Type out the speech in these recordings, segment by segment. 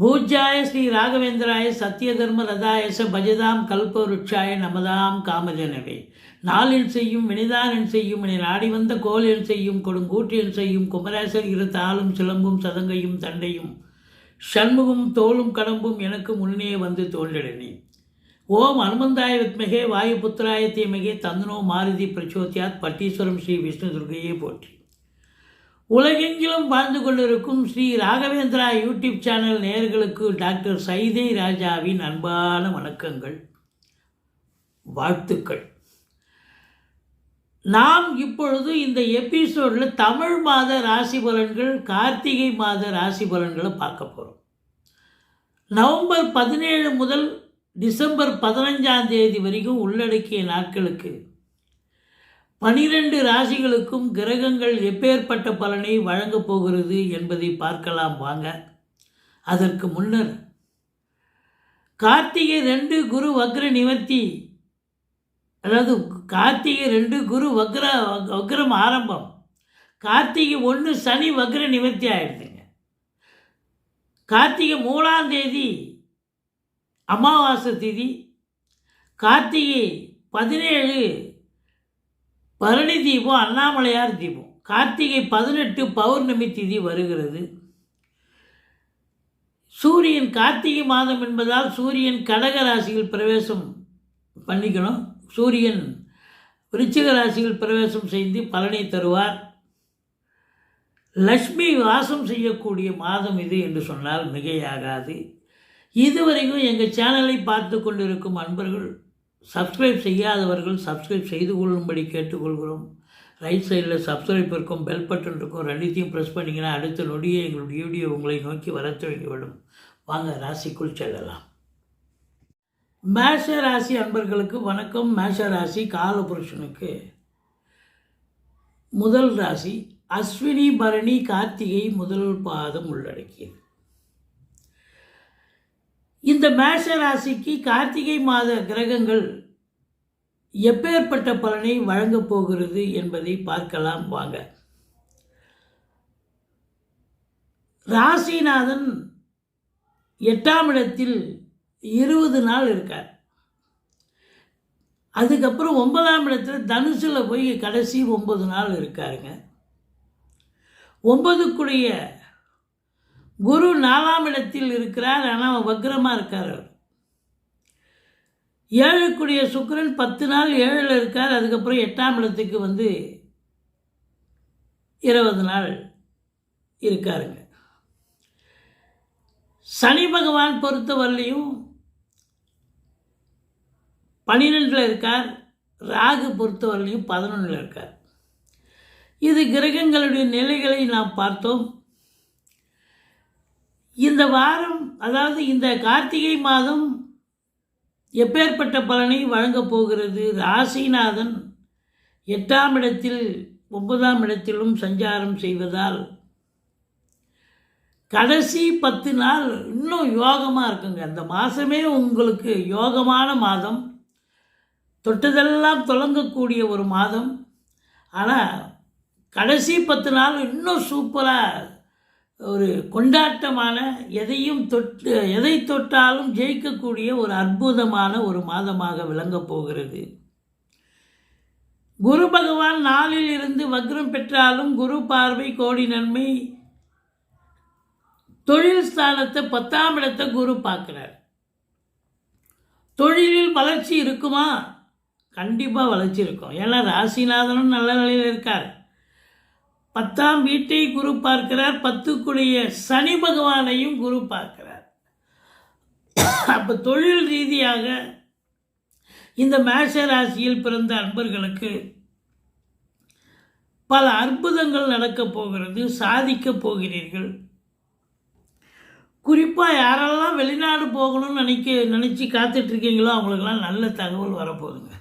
பூஜ்யாய ஸ்ரீ ராகவேந்திராய சத்யதர்ம ரதாயச பஜதாம் கல்பவருட்சாய நமதாம் காமஜனவே. நாளில் செய்யும் வினிதானில் செய்யும் என நாடி வந்த கோலில் செய்யும் கொடுங்கூற்றில் செய்யும் குமரேசர் இரு தாளும் சிலம்பும் சதங்கையும் தண்டையும். ஷண்முகம் தோளும் கடம்பும் எனக்கு முன்னே வந்து தோன்றினே ஓம் அனுமந்தாய வித்மகே வாயுபுத்திராய தீமகே தந்தனோ மாருதி பிரச்சோத்தியாத் பட்டீஸ்வரம் ஸ்ரீ விஷ்ணு துர்கையே போற்றி. உலகெங்கிலும் வாழ்ந்து கொண்டிருக்கும் ஸ்ரீ ராகவேந்திரா யூடியூப் சேனல் நேயர்களுக்கு டாக்டர் சைதை ராஜாவின் அன்பான வணக்கங்கள். வாழ்த்துக்கள். நாம் இப்பொழுது இந்த எபிசோடில் தமிழ் மாத ராசி பலன்கள் கார்த்திகை மாத ராசி பலன்களை பார்க்க போகிறோம் நவம்பர் பதினேழு முதல் டிசம்பர் பதினஞ்சாம் தேதி வரைக்கும் உள்ளடக்கிய நாட்களுக்கு பனிரெண்டு ராசிகளுக்கும் கிரகங்கள் எப்பேற்பட்ட பலனை வழங்கப் போகிறது என்பதை பார்க்கலாம் வாங்க. அதற்கு முன்னர் கார்த்திகை ரெண்டு குரு வக்ர நிவர்த்தி அதாவது கார்த்திகை ரெண்டு குரு வக்ர வக்ரம் ஆரம்பம். கார்த்திகை ஒன்று சனி வக்ர நிவர்த்தி ஆயிடுதுங்க. கார்த்திகை மூணாம் தேதி அமாவாசை திதி கார்த்திகை பதினேழு பரணி தீபம் அண்ணாமலையார் தீபம். கார்த்திகை பதினெட்டு பௌர்ணமி திதி வருகிறது. சூரியன் கார்த்திகை மாதம் என்பதால் சூரியன் கடக ராசியில் பிரவேசம் பண்ணிக்கணும். சூரியன் விருச்சிக ராசியில் பிரவேசம் செய்து பலனை தருவார். லக்ஷ்மி வாசம் செய்யக்கூடிய மாதம் இது என்று சொன்னால் மிகையாகாது. இதுவரைக்கும் எங்கள் சேனலை பார்த்து கொண்டிருக்கும் அன்பர்கள் சப்ஸ்கிரைப் செய்யாதவர்கள் சப்ஸ்கிரைப் செய்து கொள்ளும்படி கேட்டுக்கொள்கிறோம். ரைட் சைடில் சப்ஸ்கிரைப் இருக்கும் பெல் பட்டன் இருக்கும் ரெண்டுத்தையும் ப்ரெஸ் பண்ணிங்கன்னா அடுத்த நொடியே எங்களுடைய வீடியோ உங்களை நோக்கி வர தொடங்கிவிடும். வாங்க ராசிக்குள் செல்லலாம். மேஷ ராசி அன்பர்களுக்கு வணக்கம். மேஷ ராசி காலபுருஷனுக்கு. முதல் ராசி அஸ்வினி பரணி கார்த்திகை முதல் பாதம் உள்ளடக்கியது. இந்த மேஷ ராசிக்கு கார்த்திகை மாத கிரகங்கள் எப்பேற்பட்ட பலனை வழங்கப் போகிறது என்பதை பார்க்கலாம் வாங்க. ராசிநாதன் எட்டாம் இடத்தில் இருபது நாள் இருக்கார். அதுக்கப்புறம் ஒன்பதாம் இடத்துல தனுசில் போய் கடைசி ஒன்பது நாள் இருக்காருங்க. ஒன்பதுக்குடைய குரு நாலாம் இடத்தில் இருக்கிறார் ஆனால் வக்ரமாக இருக்கார் அவர். ஏழுக்குடிய சுக்கிரன் பத்து நாள் ஏழில் இருக்கார் அதுக்கப்புறம் எட்டாம் இடத்துக்கு வந்து இருபது நாள் இருக்காருங்க. சனி பகவான் பொறுத்தவரையிலையும் பனிரெண்டில் இருக்கார் ராகு பொறுத்தவரையிலையும் பதினொன்றில் இருக்கார். இது கிரகங்களுடைய நிலைகளை நாம் பார்த்தோம். இந்த வாரம் அதாவது இந்த கார்த்திகை மாதம் எப்பேற்பட்ட பலனை வழங்கப் போகிறது? ராசிநாதன் எட்டாம் இடத்தில் ஒன்பதாம் இடத்திலும் சஞ்சாரம் செய்வதால் கடைசி பத்து நாள் இன்னும் யோகமாக இருக்குங்க. அந்த மாதமே உங்களுக்கு யோகமான மாதம். தொட்டதெல்லாம் தொடங்கக்கூடிய ஒரு மாதம். ஆனால் கடைசி பத்து நாள் இன்னும் சூப்பராக ஒரு கொண்டாட்டமான எதையும் தொட்டு எதை தொட்டாலும் ஜெயிக்கக்கூடிய ஒரு அற்புதமான ஒரு மாதமாக விளங்கப் போகிறது. குரு பகவான் நாளில் இருந்து வக்ரம் பெற்றாலும் குரு பார்வை கோடி நன்மை தொழில் ஸ்தானத்தை பத்தாம் இடத்தை குரு பார்க்குறார். தொழிலில் வளர்ச்சி இருக்குமா? கண்டிப்பாக வளர்ச்சி இருக்கும். ஏன்னா ராசிநாதனும் நல்ல நிலையில் இருக்கார். பத்தாம் வீட்டை குரு பார்க்கிறார் பத்துக்குடைய சனி பகவானையும் குரு பார்க்கிறார். அப்போ தொழில் ரீதியாக இந்த மேஷ ராசியில் பிறந்த அன்பர்களுக்கு பல அற்புதங்கள் நடக்கப் போகிறது சாதிக்கப் போகிறீர்கள். குறிப்பாக யாரெல்லாம் வெளிநாடு போகணும்னு நினைக்க நினச்சி காத்துட்ருக்கீங்களோ அவங்களுக்கெல்லாம் நல்ல தகவல் வரப்போகுதுங்க.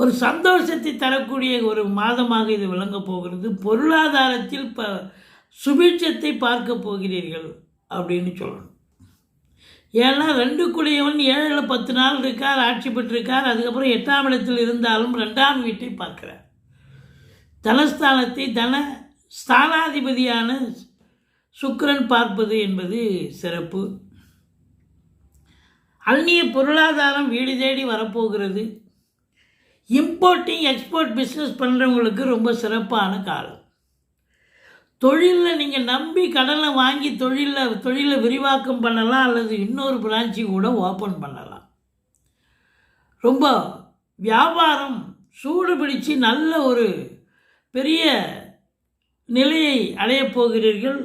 ஒரு சந்தோஷத்தை தரக்கூடிய ஒரு மாதமாக இது விளங்கப் போகிறது. பொருளாதாரத்தில் ப சுபீட்சத்தை பார்க்க போகிறீர்கள் அப்படின்னு சொல்லணும். ஏன்னா ரெண்டு குடியவன் ஏழில் பத்து நாள் இருக்கார் ஆட்சி பெற்றிருக்கார் அதுக்கப்புறம் எட்டாம் இடத்தில் இருந்தாலும் ரெண்டாம் வீட்டை பார்க்கிறார். தனஸ்தானத்தை தன ஸ்தானாதிபதியான சுக்கரன் பார்ப்பது என்பது சிறப்பு. அந்நிய பொருளாதாரம் வீடு தேடி வரப்போகிறது. இம்போர்ட்டிங் எக்ஸ்போர்ட் பிஸ்னஸ் பண்ணுறவங்களுக்கு ரொம்ப சிறப்பான காலம். தொழிலில் நீங்கள் நம்பி கடனை வாங்கி தொழிலில் தொழிலை விரிவாக்கம் பண்ணலாம் அல்லது இன்னொரு பிரான்ச்சு கூட ஓப்பன் பண்ணலாம். ரொம்ப வியாபாரம் சூடு பிடிச்சு நல்ல ஒரு பெரிய நிலையை அடையப் போகிறீர்கள்.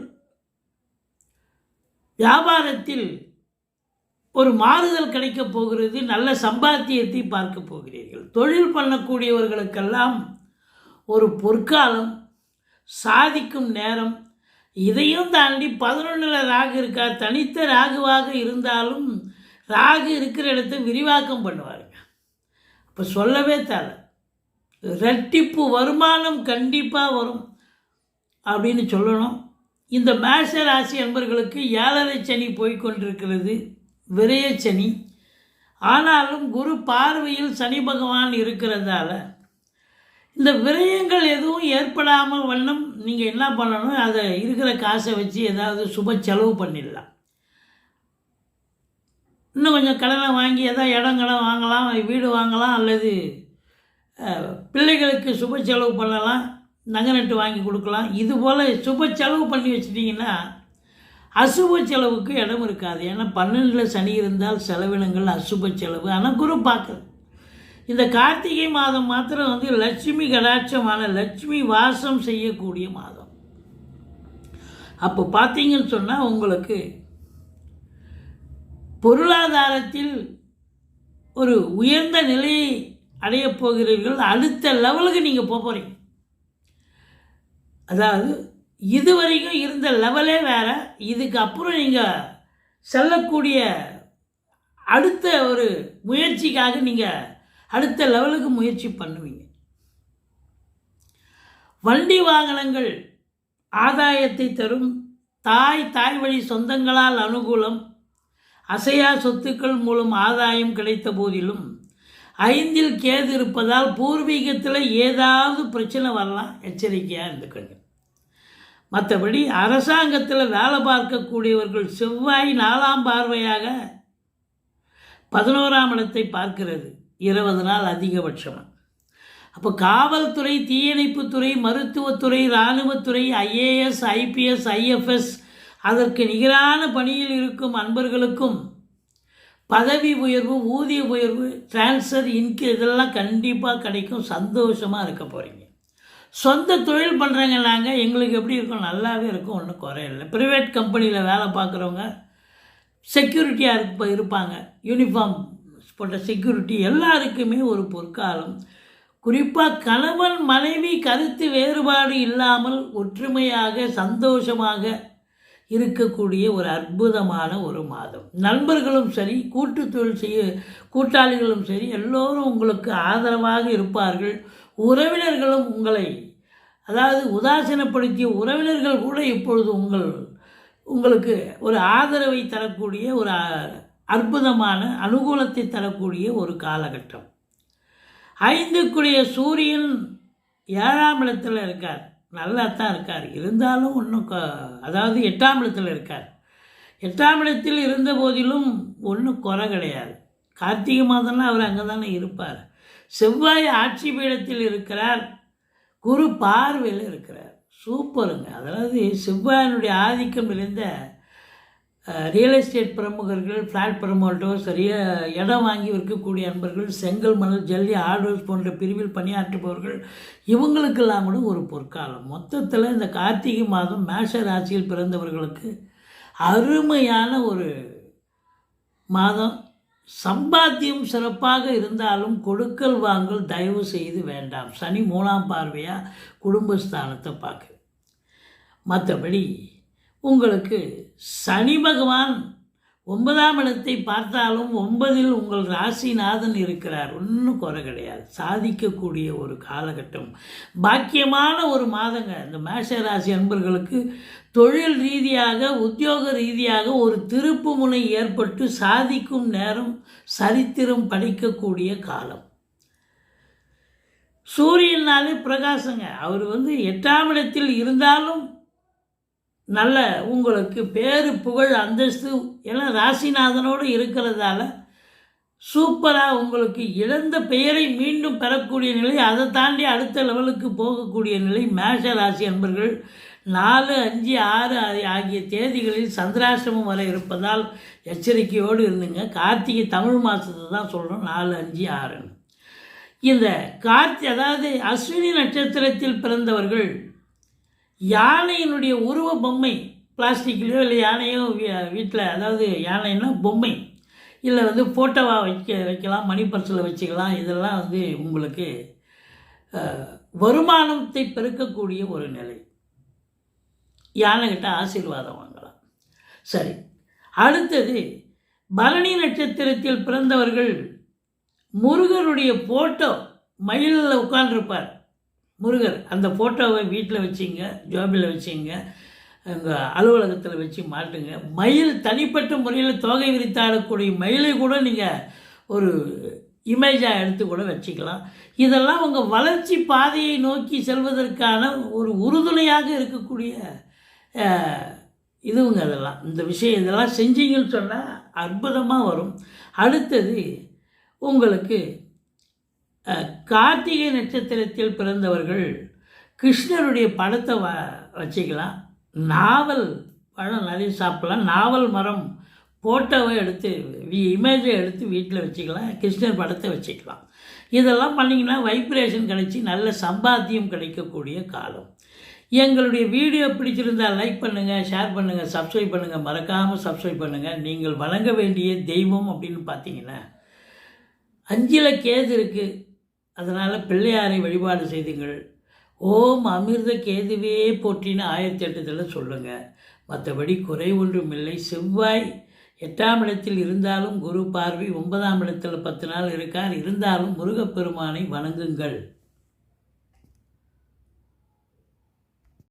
வியாபாரத்தில் ஒரு மாறுதல் கிடைக்கப் போகிறது நல்ல சம்பாத்தியத்தை பார்க்க போகிறீர்கள். தொழில் பண்ணக்கூடியவர்களுக்கெல்லாம் ஒரு பொற்காலம் சாதிக்கும் நேரம் இதையும் தாண்டி பதினொன்றில் ராகு இருக்கா தனித்த ராகுவாக இருந்தாலும் ராகு இருக்கிற இடத்த விரிவாக்கம் பண்ணுவாருங்க. அப்போ சொல்லவே தேவை ரெட்டிப்பு வருமானம் கண்டிப்பாக வரும் அப்படின்னு சொல்லணும். இந்த மேஷ ராசி அன்பர்களுக்கு ஏழரை சனி போய்கொண்டிருக்கிறது விரயச்சனி. ஆனாலும் குரு பார்வையில் சனி பகவான் இருக்கிறதால இந்த விரயங்கள் எதுவும் ஏற்படாமல் வண்ணம் நீங்கள் என்ன பண்ணணும் அதை இருக்கிற காசை வச்சு ஏதாவது சுப செலவு பண்ணிடலாம். இன்னும் கொஞ்சம் கடனை வாங்கி எதாவது இடம் வாங்கலாம் வீடு வாங்கலாம் அல்லது பிள்ளைகளுக்கு சுப செலவு பண்ணலாம் நகை நட்டு வாங்கி கொடுக்கலாம். இது போல் சுப செலவு பண்ணி வச்சிட்டிங்கன்னா அசுப செலவுக்கு இடம் இருக்காது. ஏன்னா பன்னெண்டில் சனி இருந்தால் செலவினங்கள் அசுப செலவு. ஆனால் குரு பார்க்குறது இந்த கார்த்திகை மாதம் மாத்திரம் வந்து லட்சுமி கடாட்சமான லட்சுமி வாசம் செய்யக்கூடிய மாதம். அப்போ பார்த்தீங்கன்னு சொன்னால் உங்களுக்கு பொருளாதாரத்தில் ஒரு உயர்ந்த நிலையை அடையப் போகிறீர்கள். அடுத்த லெவலுக்கு நீங்கள் போக போகிறீங்க அதாவது இதுவரைக்கும் இருந்த லெவலே வேறு. இதுக்கு அப்புறம் நீங்கள் செல்லக்கூடிய அடுத்த ஒரு முயற்சிக்காக நீங்கள் அடுத்த லெவலுக்கு முயற்சி பண்ணுவீங்க. வண்டி வாகனங்கள் ஆதாயத்தை தரும். தாய் தாய் வழி சொந்தங்களால் அனுகூலம். அசையா சொத்துக்கள் மூலம் ஆதாயம் கிடைத்த போதிலும் ஐந்தில் கேது இருப்பதால் பூர்வீகத்தில் ஏதாவது பிரச்சனை வரலாம். எச்சரிக்கையாக இருந்துக்கணும் மற்றபடி அரசாங்கத்தில் வேலை பார்க்கக்கூடியவர்கள் செவ்வாய் நாலாம் பார்வையாக பதினோராம் இடத்தை பார்க்கிறது. இருபது நாள் அதிகபட்சமாக அப்போ காவல்துறை தீயணைப்புத்துறை மருத்துவத்துறை இராணுவத்துறை ஐஏஎஸ் ஐபிஎஸ் ஐஎஃப்எஸ் அதற்கு நிகரான பணியில் இருக்கும் அன்பர்களுக்கும் பதவி உயர்வு ஊதிய உயர்வு டிரான்ஸ்ஃபர் இன்கு இதெல்லாம் கண்டிப்பாக கிடைக்கும். சந்தோஷமாக இருக்க போகிறீங்க சொந்த தொழில் பண்ணுறவங்க நாங்கள் எங்களுக்கு எப்படி இருக்கும்? நல்லாவே இருக்கும் ஒன்றும் குறையில்லை ப்ரைவேட் கம்பெனியில் வேலை பார்க்குறவங்க செக்யூரிட்டியாக இருப்ப இருப்பாங்க. யூனிஃபார்ம் போட்ட செக்யூரிட்டி எல்லாருக்குமே ஒரு பொற்காலம். குறிப்பாக கணவன் மனைவி கருத்து வேறுபாடு இல்லாமல் ஒற்றுமையாக சந்தோஷமாக இருக்கக்கூடிய ஒரு அற்புதமான ஒரு மாதம். நண்பர்களும் சரி கூட்டு தொழில் செய்ய கூட்டாளிகளும் சரி எல்லோரும் உங்களுக்கு ஆதரவாக இருப்பார்கள். உறவினர்களும் உங்களை அதாவது உதாசீனப்படுத்திய உறவினர்கள் கூட இப்பொழுது உங்கள் உங்களுக்கு ஒரு ஆதரவை தரக்கூடிய ஒரு அற்புதமான அனுகூலத்தை தரக்கூடிய ஒரு காலகட்டம். ஐந்துக்குரிய சூரியன் ஏழாம் இடத்தில் இருக்கார். நல்லா தான் இருக்கார். இருந்தாலும் ஒன்றும் அதாவது எட்டாம் இடத்தில் இருக்கார். எட்டாம் இடத்தில் இருந்த போதிலும் ஒன்றும் குறை கிடையாது. கார்த்திகை மாதம்னா அவர் அங்கே தானே இருப்பார். செவ்வாய் ஆட்சி பீடத்தில் இருக்கிறார். குரு பார்வையில் இருக்கிறார். சூப்பருங்க. அதாவது செவ்வாயினுடைய ஆதிக்கம் நிறைந்த ரியல் எஸ்டேட் பிரமுகர்கள் ஃப்ளாட் ப்ரமோட்டர்ஸ் சரிய இடம் வாங்கி விற்கக்கூடிய அன்பர்கள் செங்கல் மணல் ஜல்லி ஆர்டர்ஸ் போன்ற பிரிவில் பணியாற்றுபவர்கள் இவங்களுக்கெல்லாம் கூட ஒரு பொற்காலம். மொத்தத்தில் இந்த கார்த்திகை மாதம் மேஷ ராசியில் பிறந்தவர்களுக்கு அருமையான ஒரு மாதம். சம்பாத்தியம் சிறப்பாக இருந்தாலும் கொடுக்கல் வாங்கல் தயவு செய்து வேண்டாம். சனி மூணாம் பார்வையாக குடும்பஸ்தானத்தை பார்க்குது மற்றபடி உங்களுக்கு சனி பகவான் ஒன்பதாம் இடத்தை பார்த்தாலும் ஒன்பதில் உங்கள் ராசிநாதன் இருக்கிறார். ஒன்றும் குறை கிடையாது. சாதிக்கக்கூடிய ஒரு காலகட்டம். பாக்கியமான ஒரு மாதங்க. இந்த மேஷ ராசி அன்பர்களுக்கு தொழில் ரீதியாக உத்தியோக ரீதியாக ஒரு திருப்பு முனை ஏற்பட்டு சாதிக்கும் நேரம் சரித்திரம் படிக்கக்கூடிய காலம். சூரியனாலே பிரகாசங்க. அவர் வந்து எட்டாம் இடத்தில் இருந்தாலும் நல்ல உங்களுக்கு பேரு புகழ் அந்தஸ்து எல்லாம் ராசிநாதனோடு இருக்கிறதால சூப்பராக உங்களுக்கு இழந்த பெயரை மீண்டும் பெறக்கூடிய நிலை அதை தாண்டி அடுத்த லெவலுக்கு போகக்கூடிய நிலை மேஷ ராசி அன்பர்கள். நாலு அஞ்சு ஆறு ஆகிய தேதிகளில் சந்திராசிரமம் வரை இருப்பதால் எச்சரிக்கையோடு இருந்துங்க. கார்த்திகை தமிழ் மாதத்தை தான் சொல்கிறோம் நாலு அஞ்சு ஆறுன்னு. இந்த கார்த்தி அதாவது அஸ்வினி நட்சத்திரத்தில் பிறந்தவர்கள் யானையினுடைய உருவ பொம்மை பிளாஸ்டிக்லேயோ இல்லை யானையோ வீட்டில் அதாவது யானைன்னா பொம்மை. இல்லை வந்து ஃபோட்டோவாக வைக்க வைக்கலாம் மணி வச்சுக்கலாம். இதெல்லாம் வந்து உங்களுக்கு வருமானத்தை பெருக்கக்கூடிய ஒரு நிலை. யானைகிட்ட ஆசீர்வாதம் வாங்கலாம். சரி. அடுத்தது பரணி நட்சத்திரத்தில் பிறந்தவர்கள் முருகருடைய ஃபோட்டோ மயிலில் உட்கார்ந்துருப்பார். முருகர் அந்த ஃபோட்டோவை வீட்டில் வச்சிங்க ஜோபியில் வச்சிங்க உங்கள் அலுவலகத்தில் வச்சு மாட்டுங்க. மயில் தனிப்பட்ட முறையில் தோகை விரித்து ஆடக்கூடிய மயிலை கூட நீங்கள் ஒரு இமேஜாக எடுத்து கூட வச்சுக்கலாம். இதெல்லாம் உங்கள் வளர்ச்சி பாதையை நோக்கி செல்வதற்கான ஒரு உறுதுணையாக இருக்கக்கூடிய இதுவுங்க அதெல்லாம். இந்த விஷயம் இதெல்லாம் செஞ்சீங்கன்னு சொன்னால் அற்புதமாக வரும். அடுத்தது உங்களுக்கு கார்த்திகை நட்சத்திரத்தில் பிறந்தவர்கள் கிருஷ்ணருடைய படத்தை வ வச்சுக்கலாம். நாவல் பழம் நிறைய சாப்பிடலாம். நாவல் மரம் ஃபோட்டோவை எடுத்து இமேஜை எடுத்து வீட்டில் வச்சுக்கலாம். கிருஷ்ணர் படத்தை வச்சுக்கலாம். இதெல்லாம் பண்ணிங்கன்னா வைப்ரேஷன் கிடைச்சி நல்ல சம்பாத்தியம் கிடைக்கக்கூடிய காலம். எங்களுடைய வீடியோ பிடிச்சிருந்தால் லைக் பண்ணுங்கள் ஷேர் பண்ணுங்கள் சப்ஸ்கிரைப் பண்ணுங்கள் மறக்காமல் சப்ஸ்கிரைப் பண்ணுங்கள் நீங்கள் வணங்க வேண்டிய தெய்வம் அப்படின்னு பார்த்தீங்கன்னா அஞ்சில் கேது இருக்குது அதனால் பிள்ளையாரை வழிபாடு செய்துங்கள். ஓம் அமிர்த கேதுவே போற்றின்னு ஆயிரத்தி எட்டத்தில் சொல்லுங்கள் மற்றபடி குறை ஒன்றும் இல்லை. செவ்வாய் எட்டாம் இடத்தில் இருந்தாலும் குரு பார்வை ஒன்பதாம் இடத்தில் பத்து நாள் இருக்கார். இருந்தாலும் முருகப்பெருமானை வணங்குங்கள்.